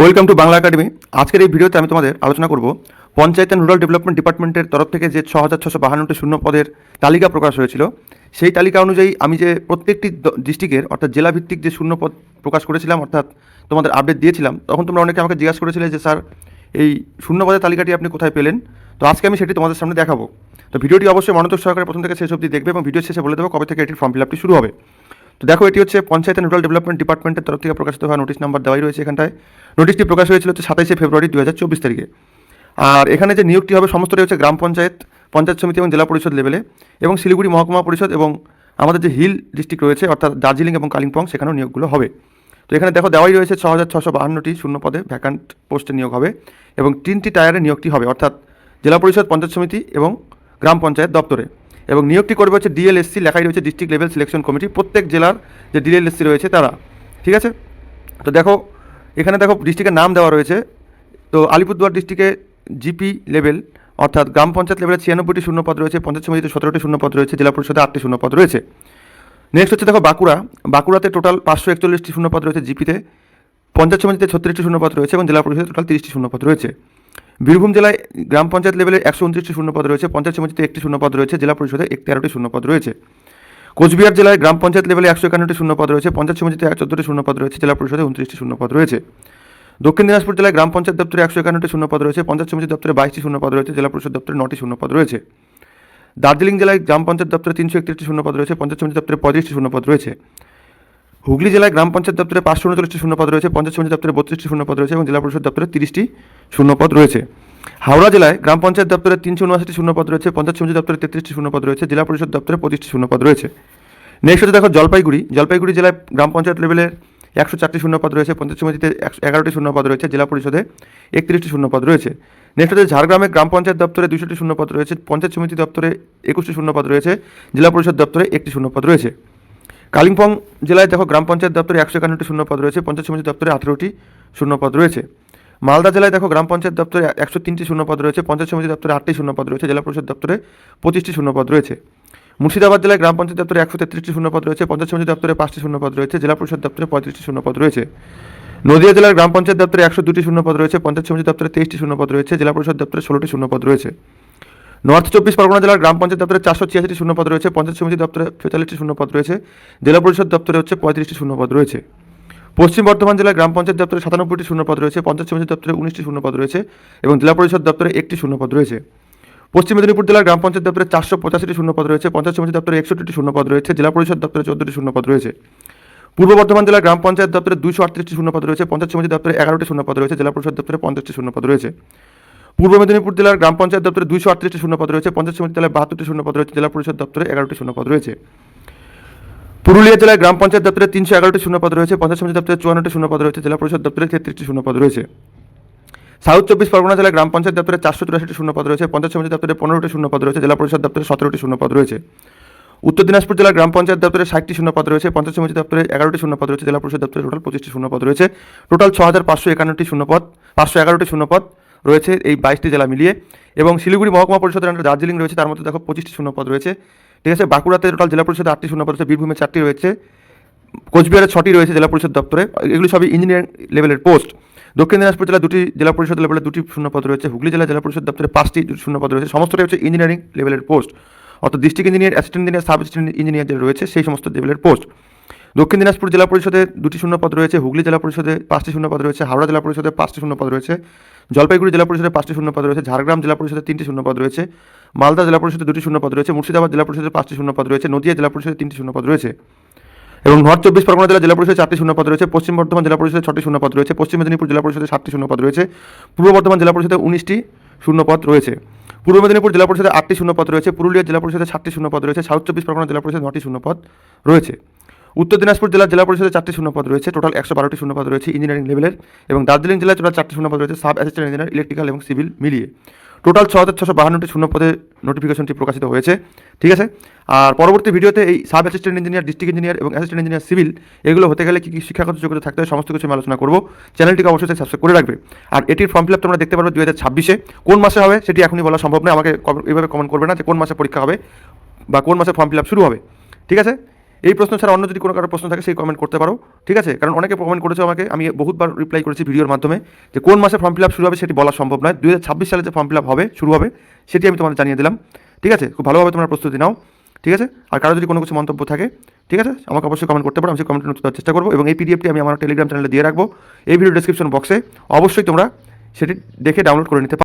Welcome to Bangla academy আজকের এই ভিডিওতে আমি তোমাদের আলোচনা করব পঞ্চায়েত অ্যান্ড রুরাল ডেভেলপমেন্ট ডিপার্টমেন্টের তরফ থেকে যে ছ হাজার ছশো বাহান্নটি শূন্য পদের তালিকা প্রকাশ হয়েছিল, সেই তালিকা অনুযায়ী আমি যে প্রত্যেকটি ডিস্ট্রিক্টের অর্থাৎ জেলাভিত্তিক যে শূন্য পদ প্রকাশ করেছিলাম, অর্থাৎ তোমাদের আপডেট দিয়েছিলাম, তখন তোমরা অনেকে আমাকে জিজ্ঞাসা করেছিলে যে, স্যার, এই শূন্য পদের তালিকাটি আপনি কোথায় পেলেন? তো আজকে আমি সেটি তোমাদের সামনে দেখাবো। তো ভিডিওটি অবশ্যই মনোযোগ সহকারে প্রথম থেকে শেষ অবধি দেখবে এবং ভিডিও শেষে বলে দেবো কবে থেকে এটির ফর্ম ফিল আপটি শুরু হবে। তো দেখো, এটি হচ্ছে পঞ্চায়েত রুরাল ডেভেলপমেন্ট ডিপার্টমেন্টের তরফ থেকে প্রকাশিত হওয়া নোটিশ নাম্বার দেওয়াই রয়েছে এখানটায়। নোটিশটি প্রকাশ হয়েছিল হচ্ছে সাতাইশে ফেব্রুয়ারি দু হাজার চব্বিশ তারিখে। আর এখানে যে নিয়োগটি হবে, সমস্তটাই হচ্ছে গ্রাম পঞ্চায়েত পঞ্চায়েত সমিতি এবং জেলা পরিষদ লেভেলে এবং শিলিগুড়ি মহকুমা পরিষদ এবং আমাদের যে হিল ডিস্ট্রিক্ট রয়েছে, অর্থাৎ দার্জিলিং এবং কালিম্পং, সেখানেও নিয়োগগুলো হবে। তো এখানে দেখো, দেওয়াই রয়েছে ছ হাজার ছশো বাহান্নটি শূন্য পদে ভ্যাকান্ট পোস্টে নিয়োগ হবে এবং তিনটি টায়ারে নিয়োগটি হবে, অর্থাৎ জেলা পরিষদ, পঞ্চায়েত সমিতি এবং গ্রাম পঞ্চায়েত দপ্তরে। এবং নিয়োগটি করবে হচ্ছে ডিএলএসসি, লেখাই রয়েছে ডিস্ট্রিক্ট লেভেল সিলেকশন কমিটি। প্রত্যেক জেলার যে ডিএলএসসি রয়েছে তারা, ঠিক আছে? তো দেখো, এখানে দেখো ডিস্ট্রিক্টের নাম দেওয়া রয়েছে। তো আলিপুরদুয়ার ডিস্ট্রিক্টে জিপি লেভেল, অর্থাৎ গ্রাম পঞ্চায়েত লেভেলে ছিয়ানব্বইটি শূন্য পদ রয়েছে, পঞ্চায়েত সমিতিতে সতেরোটি শূন্য পদ রয়েছে, জেলা পরিষদে আটটি শূন্য পদ রয়েছে। নেক্সট হচ্ছে দেখো বাঁকুড়া। বাঁকুড়াতে টোটাল পাঁচশো একচল্লিশটি শূন্যপদ রয়েছে জিপিতে, পঞ্চায়েত সমিতিতে ছত্রিশটি শূন্যপদ রয়েছে এবং জেলা পরিষদে টোটাল তিরিশটি শূন্যপদ রয়েছে। বীরভূম জেলায় গ্রাম পঞ্চায়েত লেভেলে একশো উনত্রিশটি শূন্যপদ রয়েছে, পঞ্চায়েত সমিতিতে একটি শূন্যপদ রয়েছে, জেলা পরিষদে এক তেরোটি শূন্যপদ রয়েছে। কোচবিহার জেলায় গ্রাম পঞ্চায়েত লেভেলে একশো একান্নটি শূন্যপদ রয়েছে, পঞ্চায়েত সমিতিতে চোদ্দটি শূন্যপদ রয়েছে, জেলা পরিষদে উনত্রিশটি শূন্যপদ রয়েছে। দক্ষিণ দিনাজপুর জেলায় গ্রাম পঞ্চায়েত দপ্তরে একশো একান্নটি শূন্যপদ রয়েছে, পঞ্চায়েত সমিতি দপ্তরে বাইশটি শূন্যপদ রয়েছে, জেলা পরিষদ দপ্তরে নটি শূন্যপদ রয়েছে। দার্জিলিং জেলায় গ্রাম পঞ্চায়েত দপ্তরে তিনশো একত্রিশটি শূন্যপদ রয়েছে, পঞ্চায়েত সমিতি দপ্তরে পঁয়ত্রিশটি শূন্যপদ রয়েছে। হুগলি জেলায় গ্রাম পঞ্চায়েত দপ্তরে পাঁচশো উনচল্লিশটি শূন্যপদ রয়েছে, পঞ্চায়েত সমিতি দপ্তরে বত্রিশটি শূন্যপদ রয়েছে এবং জেলা পরিষদ দপ্তরে তিরিশটি শূন্যপদ রয়েছে। হাওড়া জেলায় গ্রাম পঞ্চায়েত দপ্তরে তিনশো উনআশিটি শূন্যপদ রয়েছে, পঞ্চায়েত সমিতি দপ্তরে তেত্রিশটি শূন্যপদ রয়েছে, জেলা পরিষদ দপ্তরে পঁচিশটি শূন্যপদ রয়েছে। নেক্সট হচ্ছে দেখো জলপাইগুড়ি। জলপাইগুড়ি জেলায় গ্রাম পঞ্চায়েত লেভেলে একশো চারটি শূন্যপদ রয়েছে, পঞ্চায়েত সমিতিতে এগারোটি শূন্যপদ রয়েছে, জেলা পরিষদে একত্রিশটি শূন্যপদ রয়েছে। নেক্সট হচ্ছে ঝাড়গ্রামে গ্রাম পঞ্চায়েত দপ্তরে দুশোটি শূন্যপদ রয়েছে, পঞ্চায়েত সমিতি দপ্তরে একুশটি শূন্যপদ রয়েছে, জেলা পরিষদ দপ্তরে একটি শূন্যপদ রয়েছে। কালিম্পং জেলায় দেখো গ্রাম পঞ্চায়েত দপ্তরে একশো একান্নটি শূন্যপদ রয়েছে, পঞ্চায়েত সমিতি দপ্তরে আঠেরোটি শূন্যপদ রয়েছে। মালদা জেলায় দেখো গ্রাম পঞ্চায়েত দপ্তরে একশো তিনটি শূন্যপদ রয়েছে, পঞ্চায়েত সমিতি দপ্তরে আটটি শূন্যপদ রয়েছে, জেলা পরিষদ দপ্তরে পঁচিশটি শূন্যপদ রয়েছে। মুর্শিদাবাদ জেলায় গ্রাম পঞ্চায়েত দপ্তরে একশো তেত্রিশটি শূন্যপদ রয়েছে, পঞ্চায়েত সমিতি দপ্তরে পাঁচটি শূন্যপদ রয়েছে, জেলা পরিষদ দপ্তরে পঁয়ত্রিশটি শূন্যপদ রয়েছে। নদিয়া জেলার গ্রাম পঞ্চায়েত দপ্তরে একশো দুটি শূন্যপদ রয়েছে, পঞ্চায়েত সমিতি দপ্তরে তেইশটি শূন্যপদ রয়েছে, জেলা পরিষদ দপ্তরে ষোলোটি শূন্যপদ রয়েছে। নর্থ চব্বিশ পরগনা জেলার গ্রাম পঞ্চায়েত দপ্তরে চারশো ছিয়াশিটি শূন্যপদ রয়েছে, পঞ্চায়েত সমিতি দপ্তরে তেতাল্লিশটি শূন্যপদ রয়েছে, জেলা পরিষদ দপ্তরে হচ্ছে পঁয়ত্রিশটি শূন্যপদ রয়েছে। পশ্চিম বর্ধমান জেলার গ্রাম পঞ্চায়েত দপ্তরে সাতানব্বইটি শূন্যপদ রয়েছে, পঞ্চায়েত সমিতি দপ্তরে উনিশটি শূন্যপদ রয়েছে এবং জেলা পরিষদ দপ্তরে একটি শূন্যপদ রয়েছে। পশ্চিম মেদিনীপুর জেলার গ্রাম পঞ্চায়েত দপ্তরে চারশো পঁচাশিটি শূন্যপদ রয়েছে, পঞ্চায়েত সমিতি দপ্তরে একষট্টিটি শূন্যপদ রয়েছে, জেলা পরিষদ দপ্তরে চোদ্দটি শূন্যপদ রয়েছে। পূর্ব বর্ধমান জেলার গ্রাম পঞ্চায়েত দপ্তরে দুশো আটত্রিশটি শূন্যপদ রয়েছে, পঞ্চায়েত সমিতি দপ্তরে এগারোটি শূন্যপদ রয়েছে, জেলা পরিষদ দপ্তরে পঞ্চাশটি শূন্যপদ রয়েছে। পূর্ব মেদিনীপুর জেলার গ্রাম পঞ্চায়েত দপ্তরে দুইশো আটত্রিশটি শূন্যপদ রয়েছে, পঞ্চায়েত সমিতি জেলায় বাহাত্তরটি শূন্যপদ রয়েছে, জেলা পরিষদ দপ্তরে এগারোটি শূন্যপদ রয়েছে। পুরুলিয়া জেলায় গ্রাম পঞ্চায়েত দপ্তরে তিনশো এগারোটি শূন্যপদ রয়েছে, পঞ্চায়েত সমিতি দপ্তরে চুয়ান্নটি শূন্যপদ রয়েছে, জেলা পরিষদ দপ্তরে তেত্রিশটি শূন্যপদ রয়েছে। সাউথ চব্বিশ পরগনা জেলায় গ্রাম পঞ্চায়েত দপ্তরে চারশো চুরাশিটি শূন্যপদ রয়েছে, পঞ্চায়েত সমিতি দপ্তরে পনেরোটি শূন্যপদ রয়েছে, জেলা পরিষদ দপ্তরে সতেরোটি শূন্যপদ রয়েছে। উত্তর দিনাজপুর জেলার গ্রাম পঞ্চায়েত দপ্তরে ষাটটি শূন্যপদ রয়েছে, পঞ্চায়েত সমিতি দপ্তরে এগারোটি শূন্যপদ রয়েছে, জেলা পরিষদ দপ্তরে টোটাল পঁচিশটি শূন্যপদ রয়েছে। টোটাল ছ হাজার পাঁচশো একান্নটি শূন্যপদ, পাঁচশো এগারোটি শূন্যপদ রয়েছে এই বাইশটি জেলা মিলিয়ে। এবং শিলিগুড়ি মহকুমা পরিষদের আন্ডারে দার্জিলিং রয়েছে, তার মধ্যে দেখো পঁচিশটি শূন্যপদ রয়েছে। ঠিক আছে, বাঁকুড়াতে টোটাল জেলা পরিষদে আটটি শূন্যপদ রয়েছে, বীরভূমে চারটি রয়েছে, কোচবিহারে ছটি রয়েছে জেলা পরিষদ দপ্তরে। এগুলি সবই ইঞ্জিনিয়ারিং লেভেলের পোস্ট দক্ষিণ দিনাজপুর জেলা দুটি জেলা পরিষদ লেভেলে দুটি শূন্যপদ রয়েছে, হুগলি জেলা জেলা পরিষদ দপ্তরে পাঁচটি শূন্যপদ রয়েছে। সমস্তটাই হচ্ছে ইঞ্জিনিয়ারিং লেভেলের পোস্ট অর্থাৎ district engineer assistant engineer sub engineer রয়েছে, সেই সমস্ত লেভেলের পোস্ট দক্ষিণ দিনাজপুর জেলা পরিষদে দুটি শূন্যপদ রয়েছে হুগলি জেলা পরিষদে পাঁচটি শূন্যপদ রয়েছে হাওড়া জেলা পরিষদে পাঁচটি শূন্যপদ রয়েছে জলপাইগুড়ি জেলা পরিষদে পাঁচটি শূন্যপদ রয়েছে ঝাড়গ্রাম জেলা পরিষদে তিনটি শূন্যপদ রয়েছে মালদা জেলা পরিষদে দুটি শূন্যপদ রয়েছে মুর্শিদাবাদ জেলা পরিষদে পাঁচটি শূন্যপদ রয়েছে নদিয়া জেলা পরিষদে তিনটি শূন্যপদ রয়েছে এবং নর্থ চব্বিশ পরগনা জেলা জেলা পরিষদে চারটি শূন্যপদ রয়েছে পশ্চিম বর্ধমান জেলা পরিষদে ছটি শূন্যপদ রয়েছে পশ্চিম মেদিনীপুর জেলা পরিষদে সাতটি শূন্যপদ রয়েছে পূর্ব বর্ধমান জেলা পরিষদে উনিশটি শূন্যপদ রয়েছে পূর্ব মেদিনীপুর জেলা পরিষদে আটটি শূন্যপদ রয়েছে পুরুলিয়া জেলা পরিষদে সাতটি শূন্যপদ রয়েছে সাউথ চব্বিশ পরগনা জেলা পরিষদে নটি শূন্যপদ রয়েছে উত্তর দিনাজপুর জেলার জেলা পরিষদে চারটি শূন্যপদ রয়েছে। টোটাল একশো বারোটি শূন্যপদ রয়েছে ইঞ্জিনিয়ারিং লেভেলের এবং দার্জিলিং জেলায় টোটাল চারটি শূন্যপদ রয়েছে সাব অ্যাসিস্ট্যান্ট ইঞ্জিনিয়ার ইলেকট্রিক্যাল এবং সিভিল মিলিয়ে। টোটাল ছ হাজার ছশো বাহান্নটি শূন্যপদের নোটিফিকেশনটি প্রকাশিত হয়েছে। ঠিক আছে? আর পরবর্তী ভিডিওতে এই sub assistant engineer district engineer এবং অ্যাসিস্ট্যান্ট ইঞ্জিনিয়ার সিভিল এগুলো হতে গেলে কী কী শিক্ষাগত যোগ্যতা থাকতে হয় সমস্ত কিছু আমি আলোচনা করব। চ্যানেলটিকে অবশ্যই সাবস্ক্রাইব করে রাখবে। আর এটির ফর্ম ফিল আপ তোমরা দেখতে পারবে দু হাজার ছাব্বিশে। কোন মাসে হবে সেটি এখনই বলা সম্ভব নয়। আমাকে এভাবে কমেন্ট করবে না যে কোন মাসে পরীক্ষা হবে বা কোন মাসে ফর্ম ফিল আপ শুরু হবে। ঠিক আছে? এই প্রশ্ন ছাড়া অন্য যদি কোনো কারও প্রশ্ন থাকে, সেই কমেন্ট করতে পারো। ঠিক আছে? কারণ অনেকে কমেন্ট করেছে আমাকে, আমি বহুতবার রিপ্লাই করেছি ভিডিওর মাধ্যমে, যে কোন মাসে ফর্ম ফিল আপ শুরু হবে সেটি বলা সম্ভব নয়। দু সালে যে ফর্ম ফিল আপ হবে, শুরু হবে, সেটি আমি তোমাদের জানিয়ে দিলাম। ঠিক আছে? খুব ভালোভাবে তোমরা প্রস্তুতি নাও। ঠিক আছে? আর কারও যদি কোনো কিছু মন্তব্য থাকে, ঠিক আছে? আমাকে অবশ্যই কমেন্ট করতে পারো, আমি উত্তর দেওয়ার চেষ্টা করব এবং এই পিডিএফটি আমি আমার টেলিগ্রাম চ্যানেলে দিয়ে রাখব। এই ভিডিও ডেসক্রিপশন বক্সে অবশ্যই তোমরা সেটি দেখে ডাউনলোড করে নিতে পারো।